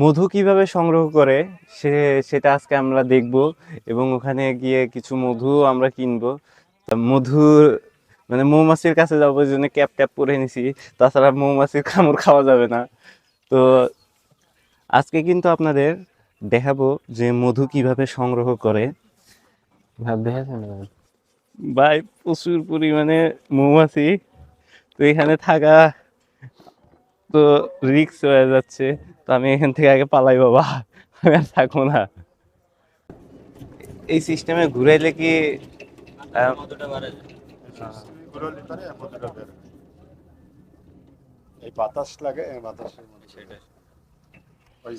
মধু কীভাবে সংগ্রহ করে সে সেটা আজকে আমরা দেখব এবং ওখানে গিয়ে কিছু মধু আমরা কিনবো। তা মধু মানে মৌমাছির কাছে যাব ওই জন্য ক্যাপ ট্যাপ পরে নিছি তাছাড়া মৌমাছির কামড় খাওয়া যাবে না। তো আজকে কিন্তু আপনাদের দেখাবো যে মধু কীভাবে সংগ্রহ করে। ভাই প্রচুর পরিমাণে মৌমাছি। তো এখানে থাকা তো রিক্স হয়ে যাচ্ছে তো আমি এখান থেকে আগে পালাই বাবা। আমি আর থাকব না। এই সিস্টেমে ঘুরাইলে কি এই বাতাস লাগে এই বাতাসের মধ্যে। সেটা ওই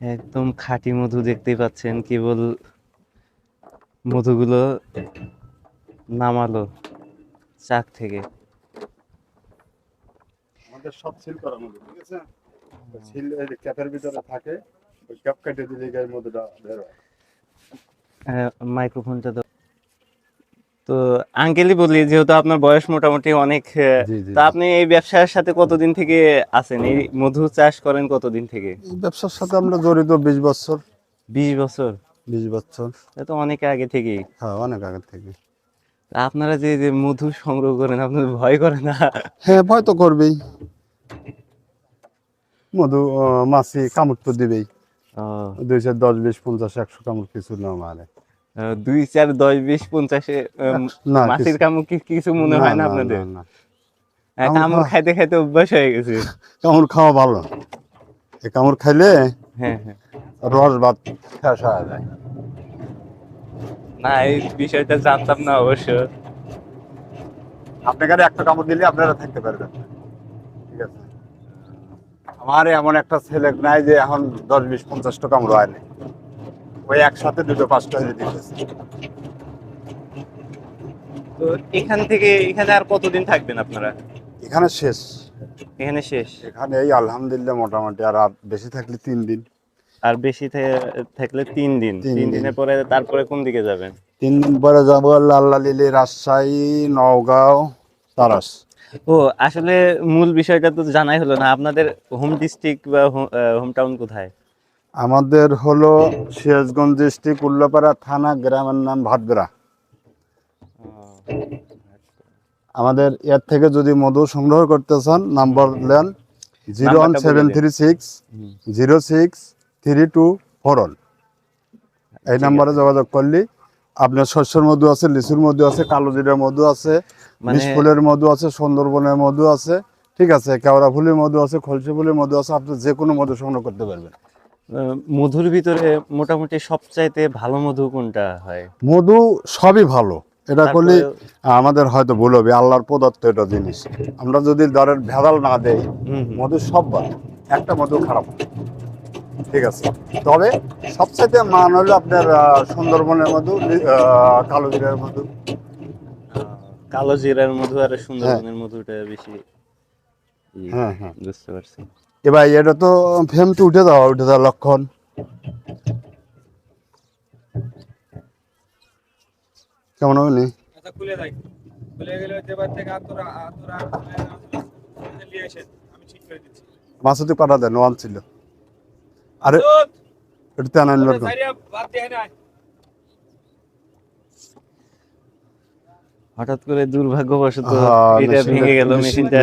একদম খাঁটি মধু দেখতেই পাচ্ছেন কেবল মধুগুলো নামালো চাক থেকে। আমাদের সব সিল করার মধ্যে ঠিক আছে? সিল এই ক্যাপের ভিতরে থাকে ওই ক্যাপ কেটে দিলে মধ্যেটা বের হয়। হ্যাঁ, মাইক্রোফোনটা দাও। তো আঙ্কেলই বলি যেহেতু আপনার বয়স মোটামুটি অনেক তা আপনি এই ব্যবসার সাথে কতদিন থেকে আছেন? এই মধু চাষ করেন কতদিন থেকে? ব্যবসার সাথে আমরা জড়িত বিশ বছর। বিশ বছর। বিশ বছর। এ তো অনেক আগে থেকেই। হ্যাঁ অনেক আগে থেকে আপনারা যে যে মধু সংগ্রহ করেন আপনাদের ভয় করে না? হ্যাঁ ভয় তো করবেই। মধু মাছি কামড় তো দিবেই। দুই চার দশ বিশ পঞ্চাশ একশো কামড় কিছু না মারে। দুই চার দশ বিশ পঞ্চাশে মাছের কামড় কিছু মনে হয় না আপনাদের? না কামড় খাইতে খাইতে অভ্যাস হয়ে গেছে। কামড় খাওয়া ভালো। কামড় খাইলে হ্যাঁ হ্যাঁ। রস ভাত শেষ হয়ে যায়। না এই বিষয়টা জানতাম না অবশ্য। আপনাকে আর একটা কামড় দিলে আপনারা থাকতে পারবেন। ঠিক আছে? আমার এমন একটা ছেলে নাই যে এখন দশ বিশ পঞ্চাশটা কামড় হয়নি ওই একসাথে দুটো পাঁচটা হয়ে দিতেছে তো এখান থেকে এখানে আর কতদিন থাকবেন আপনারা? এখানে শেষ। এখানে শেষ। এখানে এই আলহামদুলিল্লাহ মোটামুটি আর বেশি থাকলে তিন দিন। আর বেশি থাকলে তিন দিন। তিন দিনের পরে তারপরে কোন দিকে যাবেন? তিন দিন পরে যাব লাল্লা লিলি রাজশাহী নওগাঁও তারাস। ও আসলে মূল বিষয়টা তো জানাই হলো না আপনাদের হোম ডিস্ট্রিক্ট বা হোম টাউন কোথায়? আমাদের হলো সিরাজগঞ্জ ডিস্ট্রিক্ট উল্লাপাড়া থানা গ্রামের নাম ভাতবেড়া আমাদের এর থেকে যদি মধু সংগ্রহ করতে চান নাম্বার নেন zero one seven three six zero six three two four one এই নাম্বারে যোগাযোগ করলি। আপনার শস্যের মধু আছে লিচুর মধু আছে কালো জিরার মধু আছে মানে ফুলের মধু আছে সুন্দরবনের মধু আছে ঠিক আছে? কেওড়া ফুলের মধু আছে খলসি ফুলের মধু আছে আপনি যে কোনো মধু সংগ্রহ করতে পারবেন। মধুর ভিতরে মোটামুটি সবচাইতে ভালো মধু কোনটা হয়? মধু সবই ভালো। এটা করলে আমাদের হয়তো ভুল হবে আল্লাহর প্রদত্ত এটা জিনিস। আমরা যদি দরের ভেদাল না দেই। মধু সব ভালো একটা মধু খারাপ। ঠিক আছে। তবে সবচাইতে মান হলো আপনার সুন্দরবনের মধু কালো জিরার মধু। কালো জিরার মধু আর সুন্দরবনের মধুটা বেশি হ্যাঁ হ্যাঁ। বুঝতে পারছি। এবার এটা তো ফেম তো উঠে যাওয়া উঠে যাওয়া লক্ষণ। কেমন হবে নি? আচ্ছা খুলে যাই খুলে গেলে যেবার থেকে আতরা আতরা আমি ঠিক করে দিচ্ছি। মাসুদি পাঠা দেন ওয়ান ছিল। আরে এটা কর। হঠাৎ করে দুর্ভাগ্যবশত এটা ভেঙে গেল মেশিনটা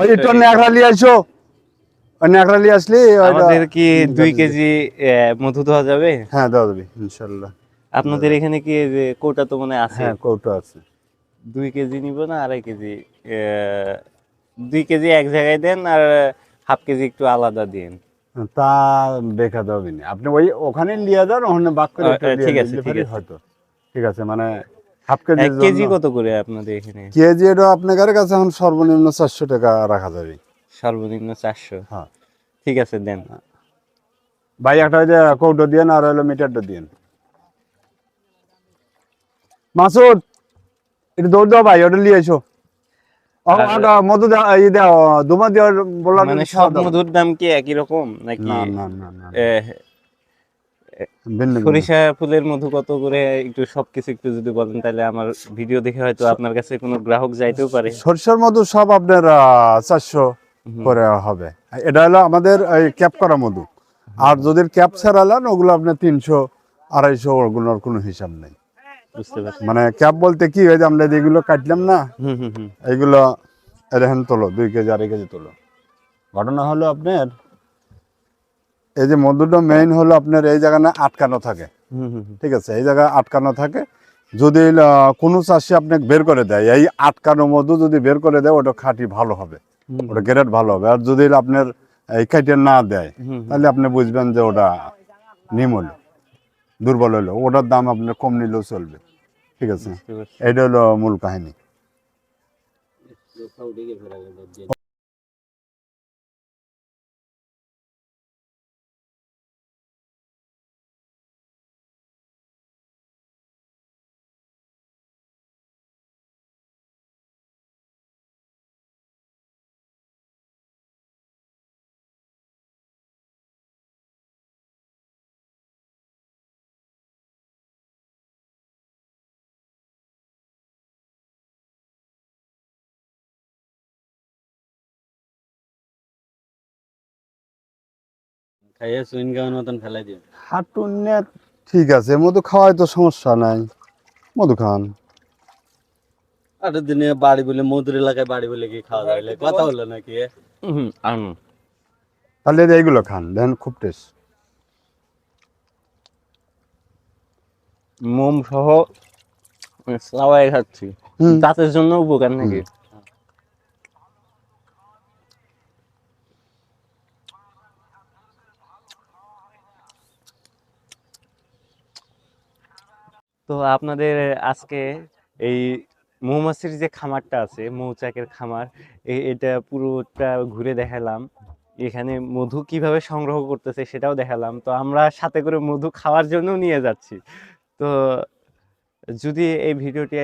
ওই একটু গেল। ন্যাকড়া নিয়ে আসো। ওই ন্যাকড়া নিয়ে আসলি আমাদের কি দুই কেজি মধু দেওয়া যাবে? হ্যাঁ দেওয়া যাবে ইনশাল্লাহ। আপনাদের এখানে কি যে কোটা তো মনে হয় আছে? হ্যাঁ কৌটো আছে। দুই কেজি নিব না আড়াই কেজি? আহ, দুই কেজি এক জায়গায় দেন আর হাফ কেজি একটু আলাদা দিন তা দেখা যাবে না আপনি ওই ওখানে নিয়ে যান ওখানে বাক করে ঠিক আছে, ঠিক আছে। হয়তো। ঠিক আছে মানে হাফ কেজি কেজি কত করে আপনাদের এখানে? কেজি এটা আপনাদের কাছে এখন সর্বনিম্ন চারশো টাকা রাখা যাবে। সর্বনিম্ন চারশো। হ্যাঁ। ঠিক আছে দেন। ভাই একটা ওই যে কৌটো দিয়ে আর হলো মিটারটা দিয়ে। মাসুদ এটা দৌড় দাও ভাই ওটা নিয়ে এসো। মানে সব মধুর দাম কি একই রকম নাকি? না না না না আহ, ভিন্ন ভিন্ন। সরিষা ফুলের মধু কত করে? একটু সবকিছু একটু যদি বলেন তাহলে আমার ভিডিও দেখে হয়তো আপনার কাছে কোনো গ্রাহক যাইতেও পারে। সরিষার মধু সব আপনার চারশো করে হবে। এটা হলো আমাদের ক্যাপ করা মধু। আর যদি ক্যাপ ছাড়ালেন ওগুলো আপনার তিনশো আড়াইশো ওগুলোর কোনো হিসাব নেই। বুঝতে পারছি। মানে ক্যাপ বলতে কি হয় যে আমরা যেগুলো কাটলাম না এইগুলো এরকম তোলো দুই কেজি আড়াই কেজি তোলো। ঘটনা হলো আপনার এই যে মধুটা মেইন হলো আপনার এই জায়গা না আটকানো থাকে। ঠিক আছে এই জায়গায় আটকানো থাকে। যদি কোনো চাষি আপনাকে বের করে দেয় এই আটকানো মধু যদি বের করে দেয় ওটা খাঁটি ভালো হবে। ওটা গ্রেড ভালো হবে। আর যদি আপনার এই কাইটে না দেয় তাহলে আপনি বুঝবেন যে ওটা নিম হলো দুর্বল হলো ওটার দাম আপনার কম নিলেও চলবে। ঠিক আছে? এটা হলো মূল কাহিনী। খাইয়ে সুইন গাউন মতন ফেলাই দিও। হাঁটুন ঠিক আছে মধু খাওয়াই তো সমস্যা নাই। মধু খান। আর দিনে বাড়ি বলে মধুর এলাকায় বাড়ি বলে কি খাওয়া কথা হলো নাকি? হুম তাহলে এইগুলো খান দেখেন খুব টেস্ট মোম সহ সাওয়াই খাচ্ছি। দাঁতের জন্য উপকার নাকি? তো আপনাদের আজকে এই মৌমাছির যে খামারটা আছে, মৌচাকের খামার এটা পুরোটা ঘুরে দেখালাম। এখানে মধু কীভাবে সংগ্রহ করতেছে সেটাও দেখালাম। তো আমরা সাথে করে মধু খাওয়ার জন্য নিয়ে যাচ্ছি। তো যদি এই ভিডিওটি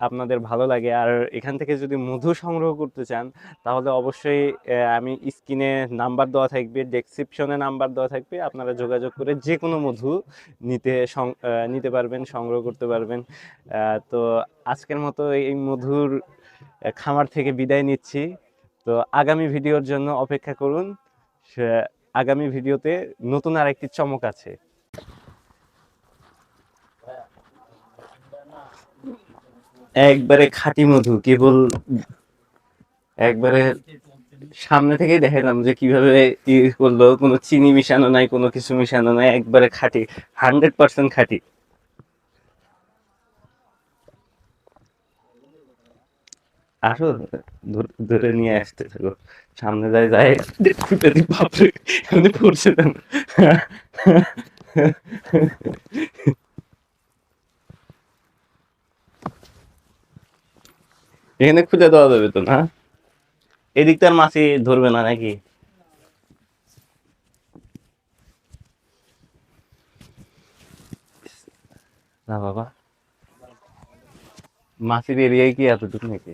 আপনাদের ভালো লাগে। আর এখান থেকে যদি মধু সংগ্রহ করতে চান, তাহলে অবশ্যই আমি স্ক্রিনে নাম্বার দেওয়া থাকবে ডেসক্রিপশনে নাম্বার দেওয়া থাকবে। আপনারা যোগাযোগ করে যে কোনো মধু নিতে নিতে পারবেন, সংগ্রহ করতে পারবেন। তো আজকের মতো এই মধুর খামার থেকে বিদায় নিচ্ছি। তো আগামী ভিডিওর জন্য অপেক্ষা করুন। আগামী ভিডিওতে নতুন আরেকটি চমক আছে। একবারে খাঁটি মধু, কেবল একবারে সামনে থেকেই দেখালাম যে কীভাবে ইউজ করল, কোনো চিনি মিশানো নাই, কোনো কিছু মিশানো নাই, একবারে খাঁটি, হান্ড্রেড পার্সেন্ট খাঁটি। আসো, ধরে নিয়ে আসতে থাকো। সামনে যায় যায় খুঁটে দি বাপরে এখানে পড়ছে এখানে খুলে দেওয়া যাবে তো, না? এদিক তার মাছি ধরবে না নাকি? না বাবা। মাছির এরিয়ায় কি এতটুকু নাকি?